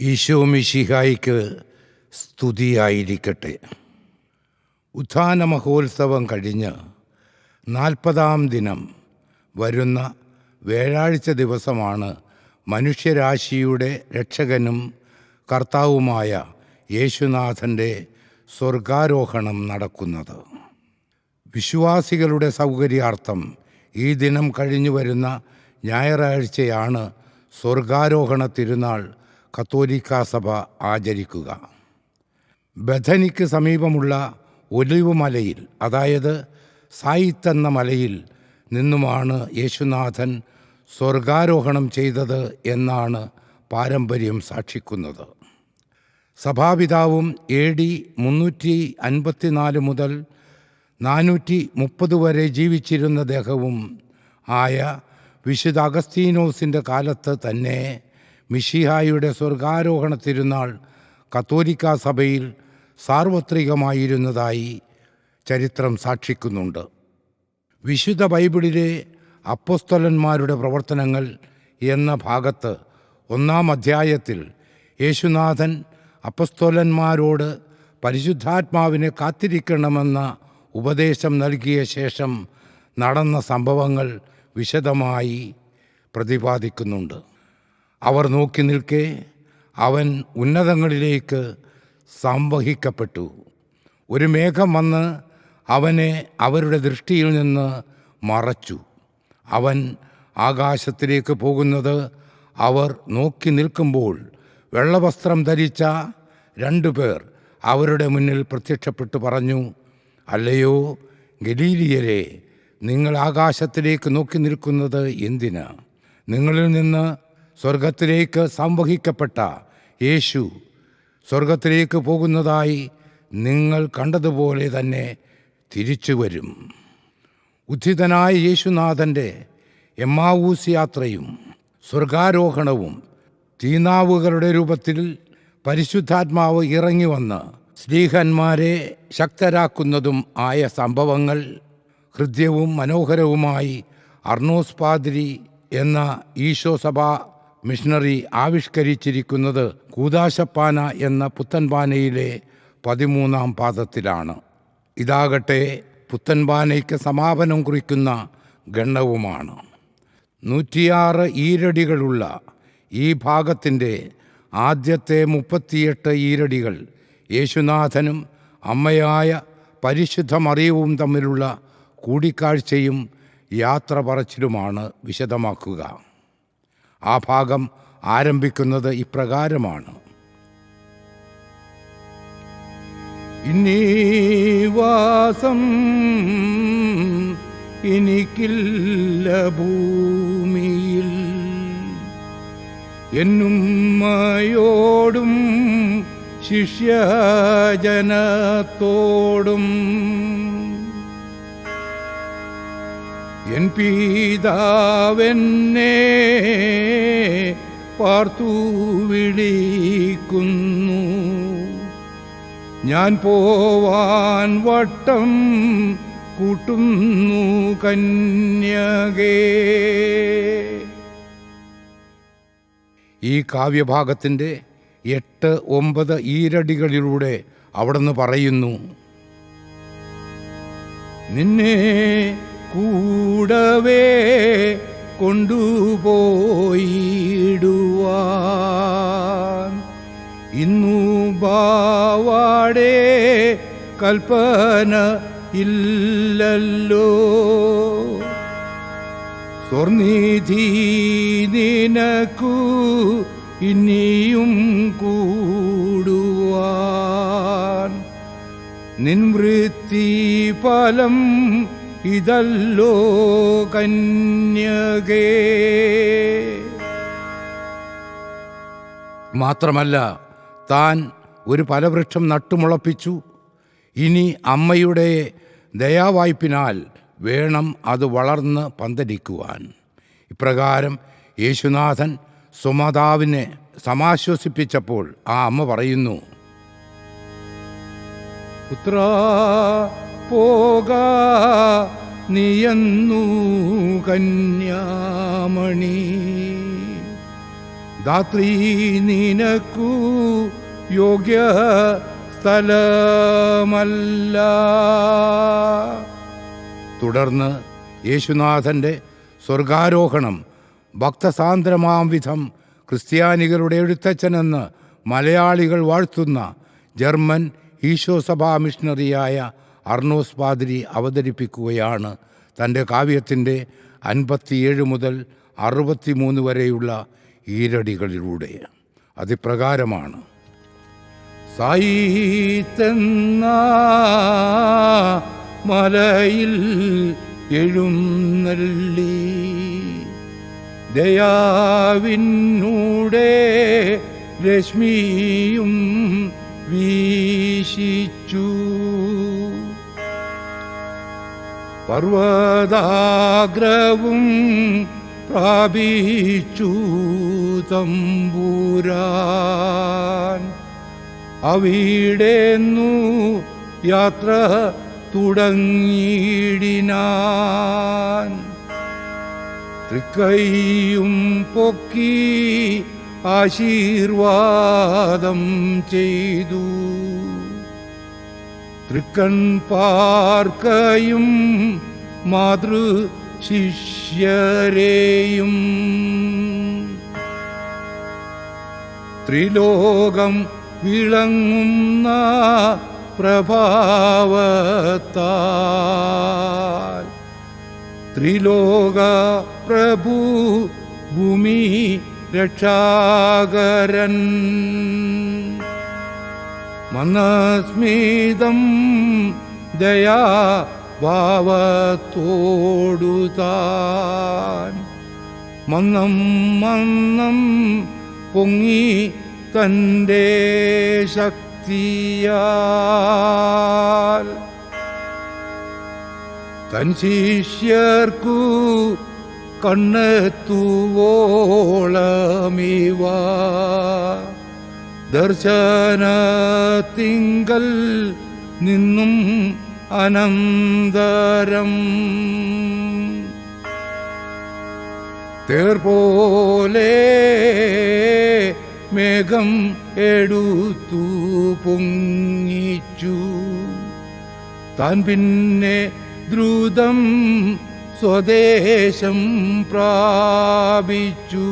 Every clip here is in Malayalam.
ഈശോ മിശിഹായിക്ക് സ്തുതിയായിരിക്കട്ടെ. ഉത്ഥാന മഹോത്സവം കഴിഞ്ഞ് നാൽപ്പതാം ദിനം വരുന്ന വ്യാഴാഴ്ച ദിവസമാണ് മനുഷ്യരാശിയുടെ രക്ഷകനും കർത്താവുമായ യേശുനാഥന്റെ സ്വർഗാരോഹണം നടക്കുന്നത്. വിശ്വാസികളുടെ സൗകര്യാർത്ഥം ഈ ദിനം കഴിഞ്ഞു വരുന്ന ഞായറാഴ്ചയാണ് സ്വർഗാരോഹണ തിരുനാൾ കത്തോലിക്ക സഭ ആചരിക്കുക. ബഥനിക്ക് സമീപമുള്ള ഒലിവ് മലയിൽ അതായത് സായിത്ത് എന്ന മലയിൽ നിന്നുമാണ് യേശുനാഥൻ സ്വർഗാരോഹണം ചെയ്തത് എന്നാണ് പാരമ്പര്യം സാക്ഷിക്കുന്നത്. സഭാപിതാവും എ ഡി മുന്നൂറ്റി അൻപത്തിനാല് മുതൽ നാനൂറ്റി മുപ്പത് വരെ ജീവിച്ചിരുന്ന ദേഹവും ആയ വിശുദ്ധ അഗസ്തീനോസിന്റെ കാലത്ത് തന്നെ മിഷിഹായുടെ സ്വർഗാരോഹണ തിരുനാൾ കത്തോലിക്ക സഭയിൽ സാർവത്രികമായിരുന്നതായി ചരിത്രം സാക്ഷിക്കുന്നുണ്ട്. വിശുദ്ധ ബൈബിളിലെ അപ്പോസ്തലന്മാരുടെ പ്രവർത്തനങ്ങൾ എന്ന ഭാഗത്ത് ഒന്നാം അധ്യായത്തിൽ യേശുനാഥൻ അപ്പസ്തോലന്മാരോട് പരിശുദ്ധാത്മാവിനെ കാത്തിരിക്കണമെന്ന ഉപദേശം നൽകിയ ശേഷം നടന്ന സംഭവങ്ങൾ വിശദമായി പ്രതിപാദിക്കുന്നുണ്ട്. അവർ നോക്കി നിൽക്കെ അവൻ ഉന്നതങ്ങളിലേക്ക് സംവഹിക്കപ്പെട്ടു. ഒരു മേഘം വന്ന് അവനെ അവരുടെ ദൃഷ്ടിയിൽ നിന്ന് മറച്ചു. അവൻ ആകാശത്തിലേക്ക് പോകുന്നത് അവർ നോക്കി നിൽക്കുമ്പോൾ വെള്ളവസ്ത്രം ധരിച്ച രണ്ടു പേർ അവരുടെ മുന്നിൽ പ്രത്യക്ഷപ്പെട്ടു പറഞ്ഞു അല്ലയോ ഗലീലിയരെ നിങ്ങൾ ആകാശത്തിലേക്ക് നോക്കി നിൽക്കുന്നത് എന്തിന്? നിങ്ങളിൽ നിന്ന് സ്വർഗത്തിലേക്ക് സംവഹിക്കപ്പെട്ട യേശു സ്വർഗത്തിലേക്ക് പോകുന്നതായി നിങ്ങൾ കണ്ടതുപോലെ തന്നെ തിരിച്ചു വരും. ഉദ്ധിതനായ യേശുനാഥന്റെ എമ്മാവൂസ് യാത്രയും സ്വർഗാരോഹണവും തീനാവുകളുടെ രൂപത്തിൽ പരിശുദ്ധാത്മാവ് ഇറങ്ങി വന്ന് സ്ത്രീഹന്മാരെ ശക്തരാക്കുന്നതും ആയ സംഭവങ്ങൾ ഹൃദ്യവും മനോഹരവുമായി അർണോസ് പാതിരി എന്ന ഈശോ സഭ മിഷണറി ആവിഷ്കരിച്ചിരിക്കുന്നത് കൂതാശപ്പാന എന്ന പുത്തൻപാനയിലെ പതിമൂന്നാം പാദത്തിലാണ്. ഇതാകട്ടെ പുത്തൻപാനയ്ക്ക് സമാപനം കുറിക്കുന്ന ഗണ്ണവുമാണ്. നൂറ്റിയാറ് ഈരടികളുള്ള ഈ ഭാഗത്തിന്റെ ആദ്യത്തെ മുപ്പത്തിയെട്ട് ഈരടികൾ യേശുനാഥനും അമ്മയായ പരിശുദ്ധ മറിയവും തമ്മിലുള്ള കൂടിക്കാഴ്ചയും യാത്ര പറച്ചിലുമാണ് വിശദമാക്കുക. ആ ഭാഗം ആരംഭിക്കുന്നത് ഇപ്രകാരമാണ്. ഇനി വാസം എനിക്കില്ല ഭൂമിയിൽ. എന്നുമ്മയോടും ശിഷ്യജനത്തോടും എൻ പീതാവെന്നെ പാർത്തു വിളിക്കുന്നു. ഞാൻ പോവാൻ വട്ടം കൂട്ടുന്നു കന്യകേ. ഈ കാവ്യഭാഗത്തിന്റെ എട്ട് ഒമ്പത് ഈരടികളിലൂടെ അവിടുന്ന് പറയുന്നു നിന്നെ കൂടവേ കൊണ്ടുപോയിടുവാൻ. ഇന്നു ബാവാടേ കൽപ്പന ഇല്ലല്ലോ. സ്വർനിധി നിനക്കു ഇനിയും കൂടുവാൻ. നിൻവൃത്തി ഫലം ഇതല്ലോ കന്യകേ. മാത്രമല്ല താൻ ഒരു ഫലവൃക്ഷം നട്ടുമുളപ്പിച്ചു. ഇനി അമ്മയുടെ ദയാവായ്പിനാൽ വേണം അത് വളർന്ന് പന്തലിക്കുവാൻ. ഇപ്രകാരം യേശുനാഥൻ സുമതാവിനെ സമാശ്വസിപ്പിച്ചപ്പോൾ ആ അമ്മ പറയുന്നു പുത്ര പോക നിയന്നു കന്യാമണി. ധാത്രി നിനക്കു യോഗ്യ സ്ഥലമല്ല. തുടർന്ന് യേശുനാഥന്റെ സ്വർഗാരോഹണം ഭക്തസാന്ദ്രമാം വിധം ക്രിസ്ത്യാനികളുടെ എഴുത്തച്ഛനെന്ന് മലയാളികൾ വാഴ്ത്തുന്ന ജർമ്മൻ ഈശോസഭാ മിഷണറിയായ അർണോസ് പാതിരി അവതരിപ്പിക്കുകയാണ്. തന്റെ കാവ്യത്തിന്റെ അൻപത്തിയേഴ് മുതൽ അറുപത്തിമൂന്ന് വരെയുള്ള ഈരടികളിലൂടെ. അതിപ്രകാരമാണ്. സായിത്തെന്ന മലയിൽ എഴുന്നള്ളി ദയാവിനൂടെ രശ്മിയും വീശിച്ചു. പർവതാഗ്രവും പ്രാപിച്ചു തമ്പൂരാൻ. അവിടെന്നു യാത്ര തുടങ്ങിയിടിനാൻ. തൃക്കൈയും പൊക്കി ആശീർവാദം ചെയ്തു. തൃക്കൺ പാർക്കയും മാതൃ ശിഷ്യരെയും. ത്രിലോകം വിളങ്ങുന്ന പ്രഭാവത്താൽ ത്രിലോക പ്രഭു ഭൂമി രക്ഷാകരൻ. മനസ്മിതം ദയാ ഭാവത്തോടു മന്നം മന്നം പൊങ്ങി തന്റെ ശക്തിയാൽ. തൻ ശിഷ്യർക്കു കണ്ണെത്തുവോളമിവ. ദർശനത്തിങ്കൽ നിന്നും അനന്തരം. തേർപോലെ മേഘം എടുത്തു പൊങ്ങിച്ചു. താൻ പിന്നെ ദ്രുതം സ്വദേശം പ്രാപിച്ചു.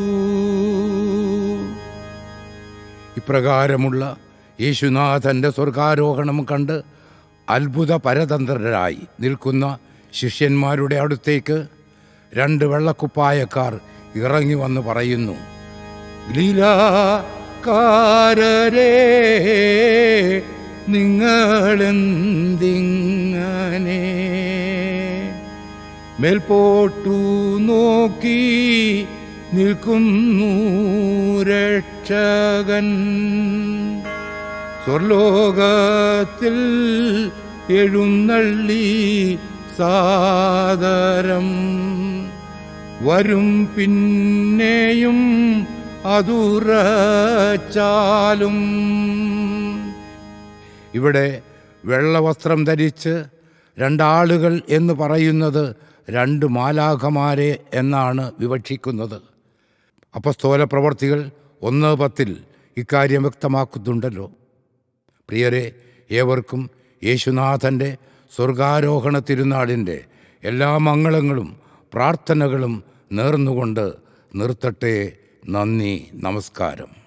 ഇപ്രകാരമുള്ള യേശുനാഥന്റെ സ്വർഗാരോഹണം കണ്ട് അത്ഭുത പരതന്ത്രരായി നിൽക്കുന്ന ശിഷ്യന്മാരുടെ അടുത്തേക്ക് രണ്ട് വെള്ളക്കുപ്പായക്കാർ ഇറങ്ങി വന്ന് പറയുന്നു നിങ്ങളെന്തിങ്ങനെ? മേൽപോട്ടു നോക്കി നിൽക്കുന്നു രക്ഷകൻ സ്വർലോകത്തിൽ എഴുന്നള്ളി സാദരം. വരും പിന്നെയും അതുറച്ചാലും. ഇവിടെ വെള്ളവസ്ത്രം ധരിച്ച് രണ്ടാളുകൾ എന്ന് പറയുന്നത് രണ്ട് മാലാഖമാരെ എന്നാണ് വിവക്ഷിക്കുന്നത്. അപ്പസ്തോല പ്രവർത്തികൾ ഒന്ന് പത്തിൽ ഇക്കാര്യം വ്യക്തമാക്കുന്നുണ്ടല്ലോ. പ്രിയരെ ഏവർക്കും യേശുനാഥന്റെ സ്വർഗാരോഹണ തിരുനാളിന്റെ എല്ലാ മംഗളങ്ങളും പ്രാർത്ഥനകളും നേർന്നുകൊണ്ട് നിർത്തട്ടെ. നന്ദി നമസ്കാരം.